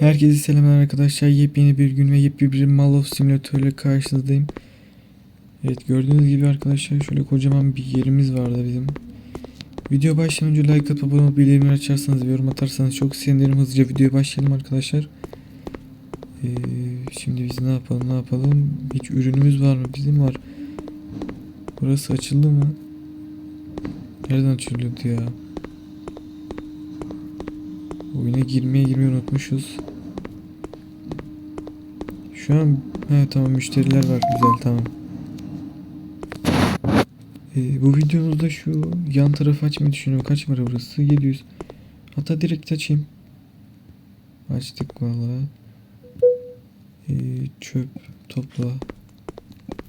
Herkese selamlar arkadaşlar. Yepyeni bir gün ve yepyeni bir Mall of Simulator ile karşınızdayım. Evet gördüğünüz gibi arkadaşlar şöyle kocaman bir yerimiz vardı bizim. Video başlamadan önce like atıp abone olup bildirimleri açarsanız ve yorum atarsanız çok sevinirim. Hızlıca videoya başlayalım arkadaşlar. Ee, şimdi biz ne yapalım ne yapalım. Hiç ürünümüz var mı? Bizim var. Burası açıldı mı? Nereden açılıyordu ya? Oyuna girmeye girmeyi unutmuşuz. Şu an he tamam müşteriler var güzel tamam. Ee, bu videomuzda şu yan tarafı açmayı düşünüyorum. Kaç para burası? 700. Hatta direkt açayım. Açtık vallahi. Ee, çöp topla.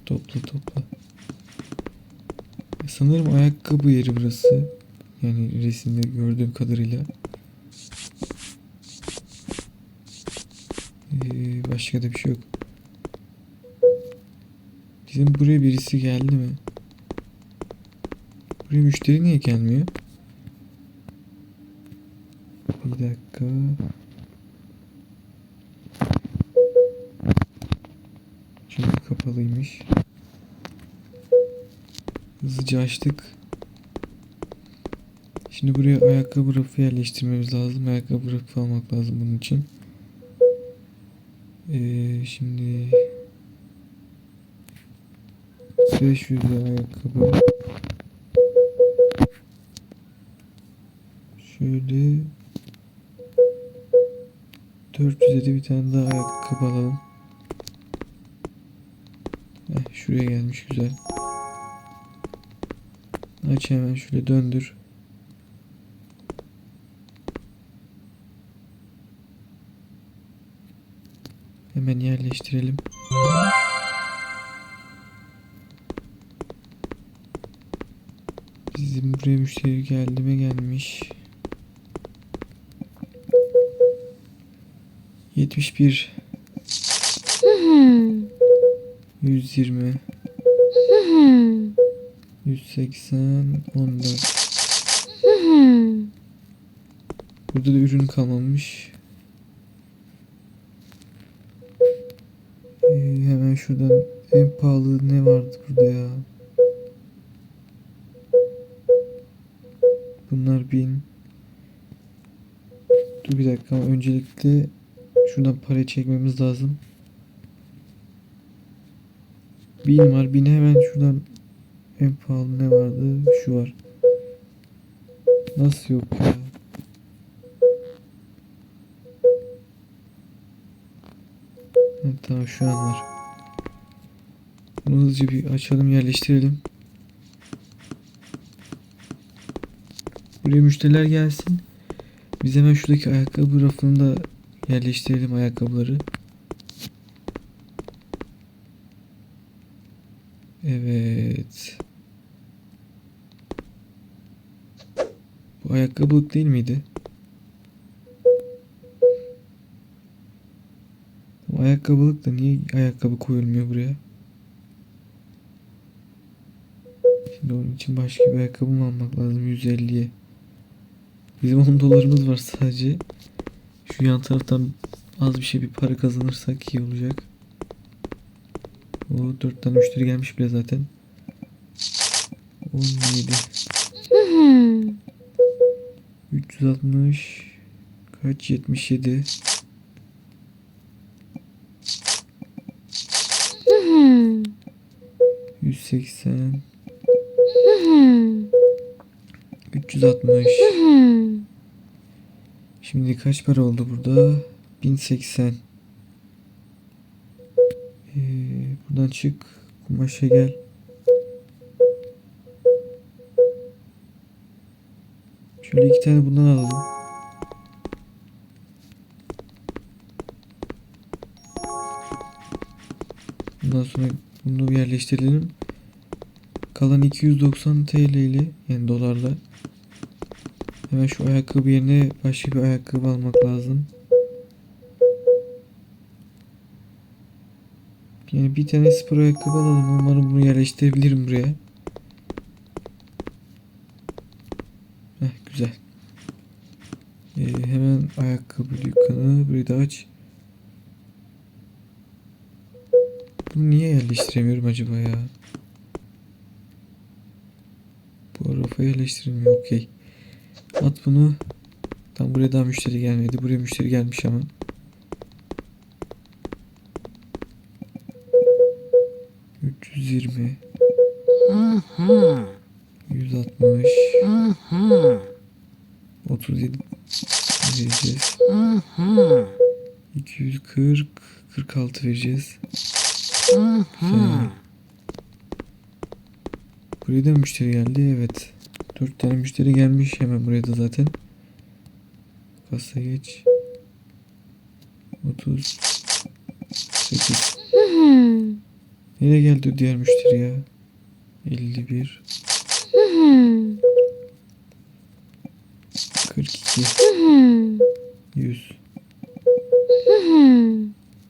Topla topla. Sanırım ayakkabı yeri burası. Yani resimde gördüğüm kadarıyla. Ee, başka da bir şey yok. Bizim buraya birisi geldi mi? Buraya müşteri niye gelmiyor? Bir dakika. Çünkü kapalıymış. Hızlıca açtık. Şimdi buraya ayakkabı rafı yerleştirmemiz lazım. Ayakkabı rafı almak lazım bunun için. Ee, şimdi 500 ayakkabı şöyle 400'e de bir tane daha ayakkabı alalım. Heh, şuraya gelmiş güzel. Aç hemen şöyle döndür. Hemen yerleştirelim. Bizim buraya müşteri geldi mi gelmiş. 71 120 180 14 Burada da ürün kalmamış. Ee, hemen şuradan en pahalı ne vardı burada ya? Bunlar bin. Dur bir dakika ama öncelikle şuradan parayı çekmemiz lazım. Bin var. Bine hemen şuradan en pahalı ne vardı? Şu var. Nasıl yok ya? Evet, tamam şu an var. Bunu hızlıca bir açalım yerleştirelim. Buraya müşteriler gelsin. Biz hemen şuradaki ayakkabı rafını da yerleştirelim ayakkabıları. Evet. Bu ayakkabılık değil miydi? Ayakkabılık da niye ayakkabı koyulmuyor buraya? Şimdi onun için başka bir ayakkabı mı almak lazım 150'ye? Bizim 10 dolarımız var sadece. Şu yan taraftan az bir şey bir para kazanırsak iyi olacak. O 4 tane müşteri gelmiş bile zaten. 17 360 kaç 77 180 360 Şimdi kaç para oldu burada? 1080 ee, Buradan çık Kumaşa gel. Şöyle iki tane bundan alalım. Bundan sonra bunu bir yerleştirelim Kalan 290 TL ile yani dolarla Hemen şu ayakkabı yerine başka bir ayakkabı almak lazım. Yani bir tane spor ayakkabı alalım. Umarım bunu yerleştirebilirim buraya. Heh, güzel. Ee, hemen Ayakkabı dükkanı. Burayı da aç. Bunu niye yerleştiremiyorum acaba ya? Rafa yerleştirilmiyor. Okey. At bunu. Tam buraya daha müşteri gelmedi. Buraya müşteri gelmiş ama. Üç yüz yirmi. Yüz altmış. Otuz yedi. Vereceğiz. İki yüz kırk. Kırk altı vereceğiz. Güzel. Buraya da müşteri geldi. Evet. Dört tane müşteri gelmiş hemen buraya da zaten. Kasa geç. 30 8 Nereye geldi diğer müşteri ya? 51 42 100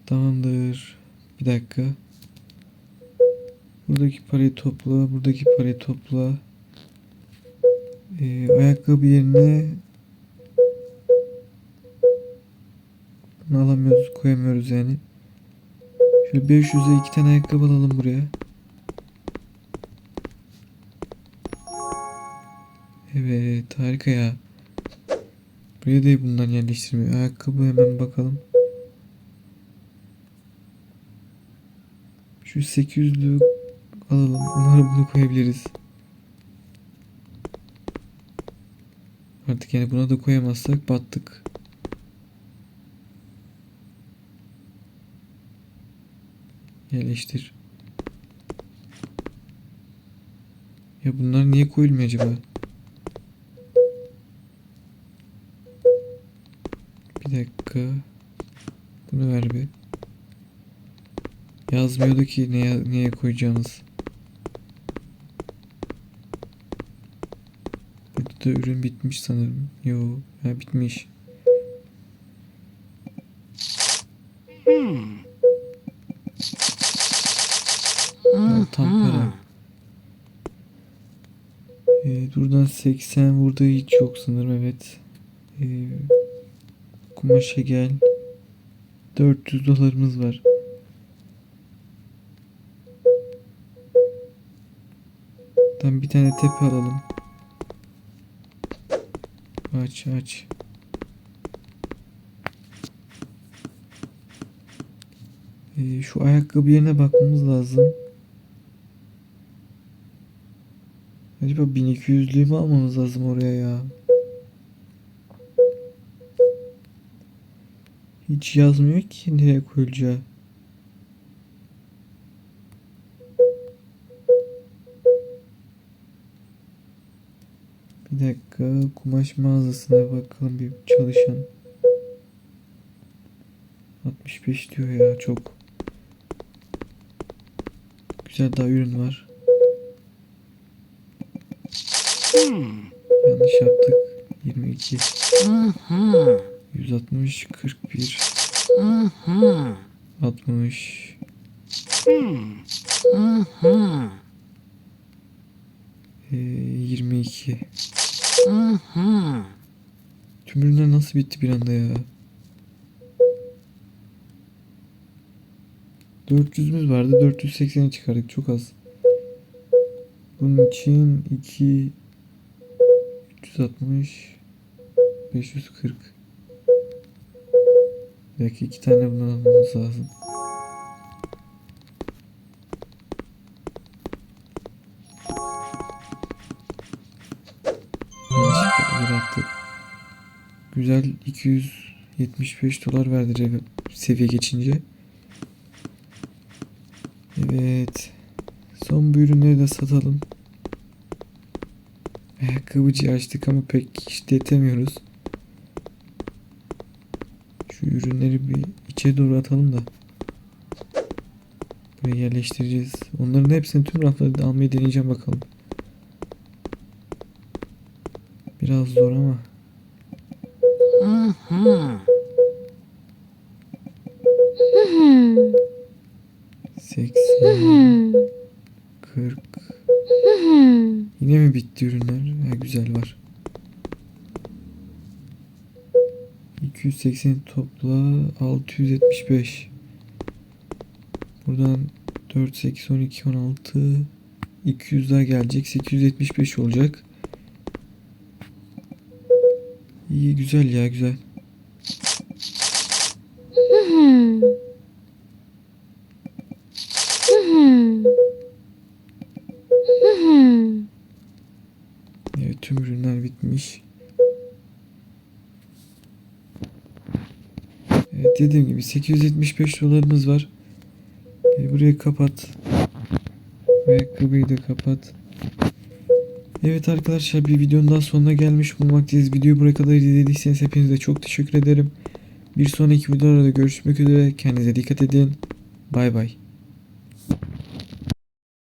Tamamdır. Bir dakika. Buradaki parayı topla. Buradaki parayı topla. Ee, ayakkabı yerine bunu alamıyoruz. Koyamıyoruz yani. Şöyle 500'e iki tane ayakkabı alalım buraya. Evet harika ya. Buraya da bundan yerleştirmiyor. Ayakkabı hemen bakalım. Şu 800'lü alalım. Umarım bunu koyabiliriz. Artık yani buna da koyamazsak battık. Yerleştir. Ya bunlar niye koyulmuyor acaba? Bir dakika. Bunu ver bir. Yazmıyordu ki neye, neye koyacağımız. Burada da ürün bitmiş sanırım. Yo, ha bitmiş. Al tam para. Ee, buradan 80 burada hiç yok sanırım evet. Ee, kumaşa gel. 400 dolarımız var. Tam bir tane tepe alalım. Aç aç. Ee, şu ayakkabı yerine bakmamız lazım. Acaba 1200'lüğü mü almamız lazım oraya ya? Hiç yazmıyor ki nereye koyulacağı. Bir dakika kumaş mağazasına bakalım bir çalışan. 65 diyor ya çok. Güzel daha ürün var. Yanlış yaptık. 22 160 41 60 ee, 22 Tüm ürünler nasıl bitti bir anda ya? 400'ümüz vardı. 480'e çıkardık. Çok az. Bunun için 2 360 540 Belki iki tane bundan almamız lazım. Yanlışlıkla bir attık. Güzel 275 dolar verdi seviye geçince. Evet. Son bu ürünleri de satalım. Ayakkabıcı açtık ama pek işletemiyoruz. Şu ürünleri bir içe doğru atalım da. Buraya yerleştireceğiz. Onların hepsini tüm raflarda almayı deneyeceğim bakalım. Biraz zor ama. Seksen, kırk. Yine mi bitti ürünler? Ha, güzel var. 280 topla 675. Buradan 4 8 12 16 200 daha gelecek 875 olacak. İyi güzel ya güzel. Evet tüm ürünler bitmiş. Evet dediğim gibi 875 dolarımız var. E, burayı kapat. Ayakkabıyı da kapat. Evet arkadaşlar bir videonun daha sonuna gelmiş bulunmaktayız. Videoyu buraya kadar izlediyseniz hepinize çok teşekkür ederim. Bir sonraki videolarda görüşmek üzere. Kendinize dikkat edin. Bay bay.